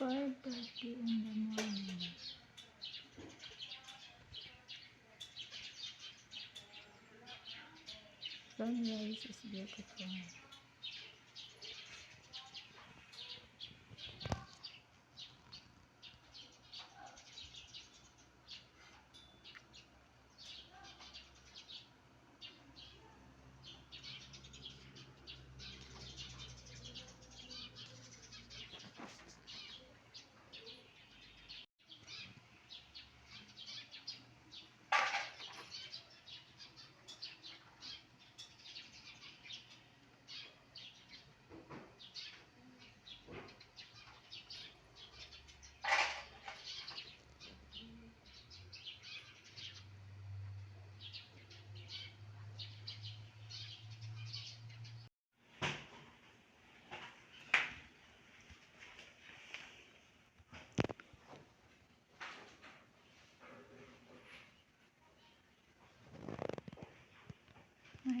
5.30 in the morning. Sunrise is beautiful.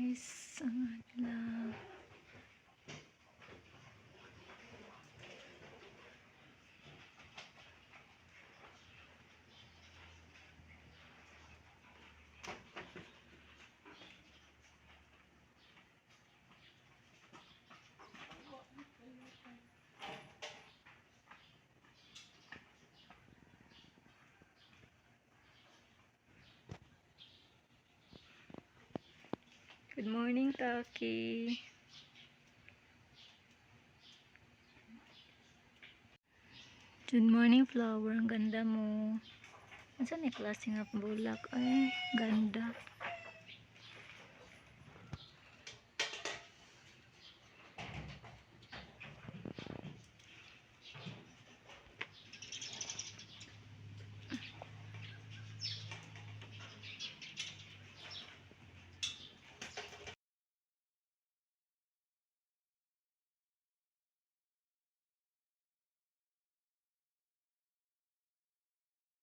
Nice ang adlaw. Good morning, Taki. Good morning, flower. Ang ganda mo. Saan may klase nga bulak? Ay, ganda.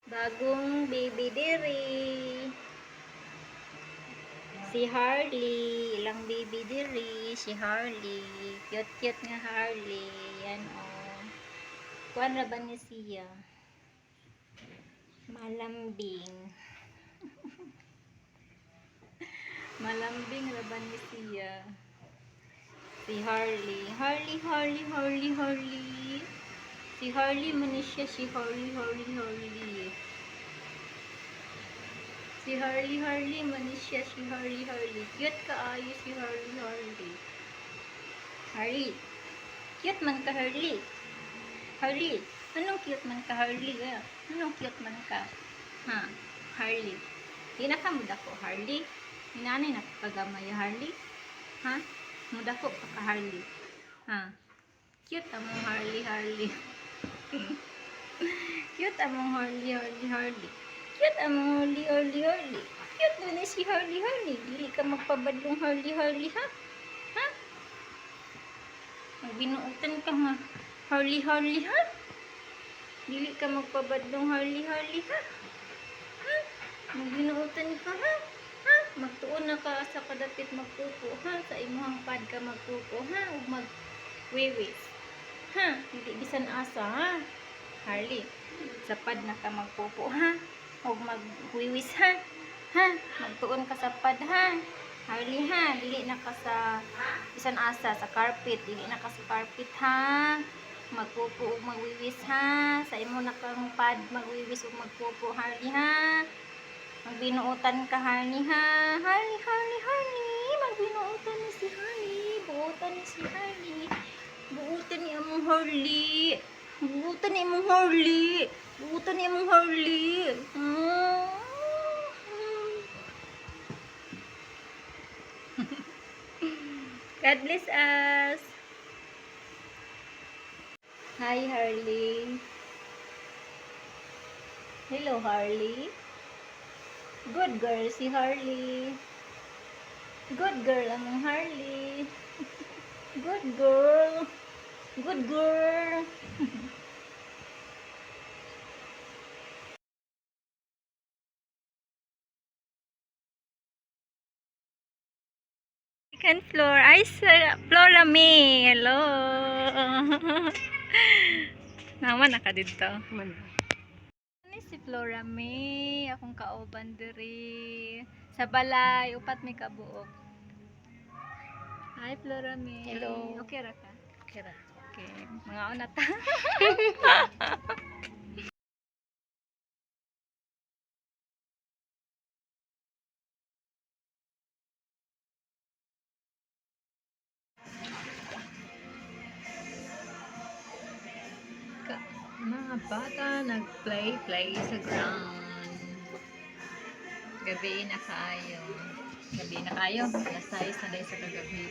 Bagong baby diri. Si Harley. Ilang baby diri. Si Harley. Cute-cute nga Harley. Yan o. Oh. Kuan ra ba ni siya? Malambing. Malambing ra ba ni siya? Si Harley. Harley, Harley, Harley, Harley. Si Harley man ni siya, si Harley, Harley, Harley. Si Harley, Harley man ni siya, si Harley, Harley. Cute kaayo si Harley, Harley. Harley. Cute man ka, Harley. Harley. Anong cute man ka, Harley? Ah, Anong cute man ka? Ha? Harley. Di ko, Harley. Hinanay na kagamay, Harley. Ha? Muda ko ka, Harley. Ha? Cute among Harley, Harley. Cute among Harley, Harley, Harley. Cute among Harley, Harley, Harley. Cute na si Harley, Harley. Dili ka magpabadlong Harley, Harley, ha? Ha? Magbinuutan ka nga. Harley, Harley, ha? Dili ka magpabadlong Harley, Harley, ha? Ha? Magbinuutan ka, ha? Ha? Magtuon na ka sa kadapit magpupo, ha? Sa imuhang pad ka magpupo, ha? Ug mag-wiwis. Ha? Hindi bisan asa, ha? Harley, sa pad na ka magpupo, ha? Huwag magwiwis, ha? Ha? Magtuon ka sa pad, ha? Harley, ha? Dili na ka sa bisan asa, sa carpet. Dili na ka sa carpet, ha? Magpupo ug magwiwis, ha? Sa imo na kang pad, magwiwis ug magpupo, Harley, ha? Magbinuutan ka, Harley, ha? Harley, Harley, Harley! Magbinuutan ni si Harley. Buutan ni si Harley. Buutan ni among Harley. Buutan ni among Harley. Buutan ni among Harley. God bless us. Hi, Harley. Hello, Harley. Good girl si Harley. Good girl among Harley. Good girl. Good girl. Second floor. Ay, Flora May. Hello. Naman na ka dito. Man. Ni si Flora May, akong kauban diri sa balay upat may kabuok. Hi Flora May. Hello. Okay ra ka? Kira. Okay, mga una. Ka- mga bata nag-play-play sa ground. Gabi na kayo. Gabi na kayo. Alas 6 na sa kagabi.